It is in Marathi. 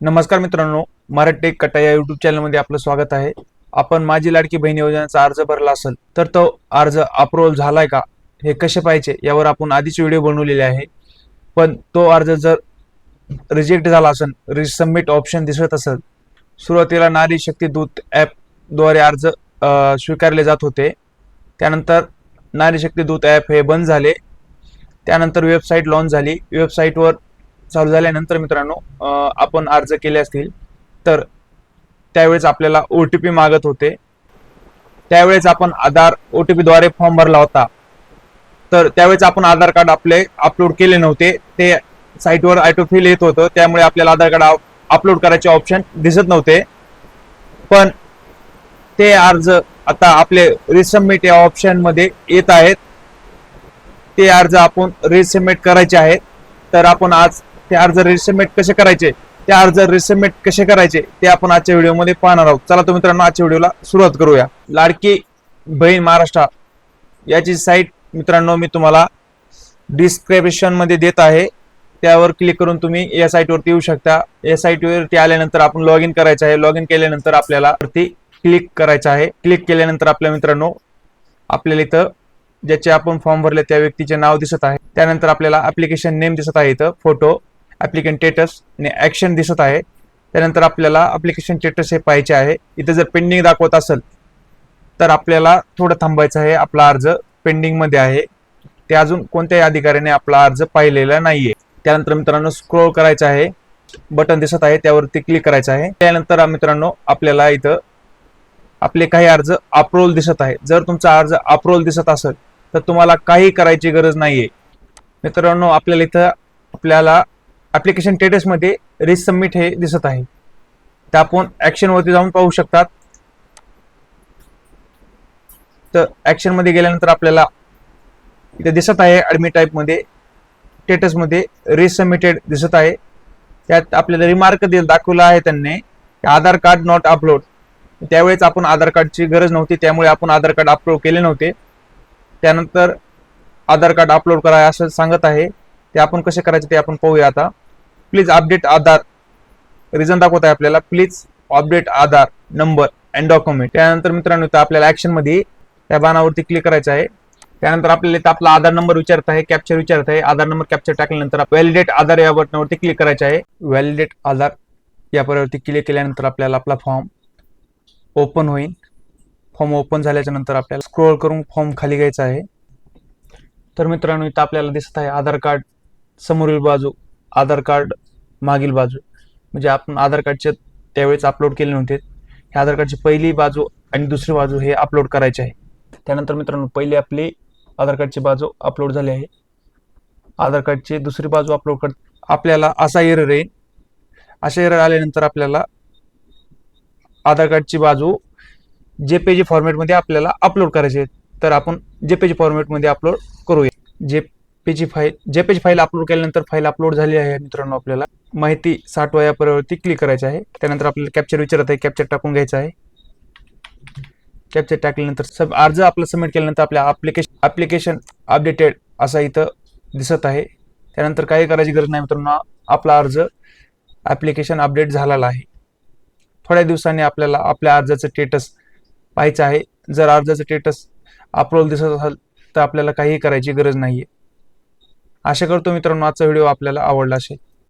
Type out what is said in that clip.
नमस्कार मित्रांनो मराठी टेक कटा या युट्यूब चॅनलमध्ये आपलं स्वागत आहे. आपण माझी लाडकी बहीण योजनेचा अर्ज भरला असेल तर तो अर्ज अप्रुव्हल झालाय का? हे कसे पाहिजे यावर आपण आधीच व्हिडिओ बनवलेले आहे. पण तो अर्ज जर रिजेक्ट झाला असेल रिसबमिट ऑप्शन दिसत असेल सुरुवातीला नारी शक्ती दूत ॲपद्वारे अर्ज स्वीकारले जात होते. त्यानंतर नारी शक्ती दूत ॲप हे बंद झाले. त्यानंतर वेबसाईट लॉन्च झाली. वेबसाईटवर चालू झाल्यानंतर मित्रांनो आपण अर्ज केले असतील तर त्यावेळेस आपल्याला ओ टी पी मागत होते. त्यावेळेस आपण आधार ओ टी पीद्वारे फॉर्म भरला होता. तर त्यावेळेस आपण आधार कार्ड आपले अपलोड केले नव्हते. ते साईटवर ऑटोफिल येत होतं. त्यामुळे आपल्याला आधार कार्ड अपलोड करायचे ऑप्शन दिसत नव्हते. पण ते अर्ज आता आपले रिसबमिट या ऑप्शनमध्ये येत आहेत. ते अर्ज आपण रिसबमिट करायचे आहेत. तर आपण आज ते अर्ज रिसबमिट कसे करायचे? ते अर्ज रिसबमिट कसे करायचे? ते आपण आजच्या व्हिडिओमध्ये पाहणार आहोत. चला तर मित्रांनो आजच्या व्हिडिओला सुरुवात करूया. लाडकी बहीण महाराष्ट्र. याची साईट मित्रांनो मी तुम्हाला डिस्क्रिप्शनमध्ये देत आहे. त्यावर क्लिक करून तुम्ही या साईटवरती येऊ शकता. या साईटवरती आल्यानंतर आपण लॉग इन करायचं आहे. लॉग इन केल्यानंतर आपल्याला वरती क्लिक करायचं आहे. क्लिक केल्यानंतर आपल्या मित्रांनो आपल्याला इथं ज्याचे आपण फॉर्म भरले त्या व्यक्तीचे नाव दिसत आहे. त्यानंतर आपल्याला ॲप्लिकेशन नेम दिसत आहे इथं. फोटो ऍप्लिकेशन स्टेटस आणि ऍक्शन दिसत आहे. त्यानंतर आपल्याला ऍप्लिकेशन स्टेटस हे पाहायचे आहे. इथं जर पेंडिंग दाखवत असेल तर आपल्याला थोडं थांबायचं आहे. आपला अर्ज पेंडिंगमध्ये आहे. ते अजून कोणत्याही अधिकाऱ्याने आपला अर्ज पाहिलेला नाहीये. त्यानंतर मित्रांनो स्क्रोल करायचं आहे. बटन दिसत आहे. त्यावरती क्लिक करायचं आहे. त्यानंतर मित्रांनो आपल्याला इथं आपले काही अर्ज अप्रोल दिसत आहे. जर तुमचा अर्ज अप्रोल दिसत असेल तर तुम्हाला काही करायची गरज नाहीये. मित्रांनो आपल्याला इथं आपल्याला ऍप्लिकेशन स्टेटसमध्ये मध्ये रिसबमिट हे दिसत आहे. तर आपण ऍक्शन वरती जाऊन पाहू शकतात. तर ॲक्शनमध्ये गेल्यानंतर आपल्याला इथे दिसत आहे ऍडमिट टाईपमध्ये मध्ये. स्टेटस सबमिटेड रिसबमिटेड दिसत आहे. त्यात आपल्याला रिमार्क दिल दाखवला आहे त्यांनी. आधार कार्ड नॉट अपलोड त्यावेळेस आपण आधार कार्डची गरज नव्हती त्यामुळे आपण आधार कार्ड अपलोड केले नव्हते. त्यानंतर आधार कार्ड अपलोड करा असं सांगत आहे. ते आपण कसे करायचे ते आपण पाहूया आता. Please update Aadhaar. रिझन दाखवत आहे आपल्याला. Please update Aadhaar number and document त्यानंतर मित्रांनो इथं आपल्याला ऍक्शनमध्ये त्या बाणावरती क्लिक करायचं आहे. त्यानंतर आपल्याला इथं आपला आधार नंबर विचारत आहे कॅप्चर विचारत आहे. आधार नंबर कॅप्चर टाकल्यानंतर व्हॅलिडेट आधार या बटनावरती क्लिक करायचं आहे. व्हॅलिडेट आधार या पर्यावरती क्लिक केल्यानंतर आपल्याला आपला फॉर्म ओपन होईल. फॉर्म ओपन झाल्याच्यानंतर आपल्याला स्क्रोल करून फॉर्म खाली घ्यायचा आहे. तर मित्रांनो इथं आपल्याला दिसत आहे आधार कार्ड समोरील बाजू. आधार कार्ड मागील बाजू म्हणजे आपण आधार कार्डचे त्यावेळेस अपलोड केले नव्हते. हे आधार कार्डची पहिली बाजू आणि दुसरी बाजू हे अपलोड करायचे आहे. त्यानंतर मित्रांनो पहिली आपली आधार कार्डची बाजू अपलोड झाली आहे. आधार कार्डची दुसरी बाजू अपलोड कर आपल्याला असा एरर येईल अशा एरर आल्यानंतर आपल्याला आधार कार्डची बाजू जे पेजी फॉर्मॅटमध्ये आपल्याला अपलोड करायची आहे तर आपण जे पेजी फॉर्मॅटमध्ये अपलोड करूया. J JPG file JPG file upload केल्यानंतर फाईल अपलोड झाली आहे मित्रांनो आपल्याला. माहिती साठवा या पर्यावरती क्लिक करायची आहे. त्यानंतर आपल्याला कॅप्चर विचारत आहे कॅप्चर टाकून घ्यायचं आहे. कॅप्चर टाकल्यानंतर सब अर्ज आपला सबमिट केल्यानंतर आपल्या ॲप्लिकेशन ॲप्लिकेशन अपडेटेड असा इथं दिसत आहे. त्यानंतर काही करायची गरज नाही मित्रांनो आपला अर्ज ॲप्लिकेशन अपडेट झालेला आहे. थोड्या दिवसांनी आपल्याला आपल्या अर्जाचं स्टेटस पाहायचं आहे. जर अर्जाचं स्टेटस अपलोड दिसत असेल तर आपल्याला काहीही करायची गरज नाहीये. आशा करतो मित्रांनो आजचा व्हिडिओ आपल्याला आवडला असेल.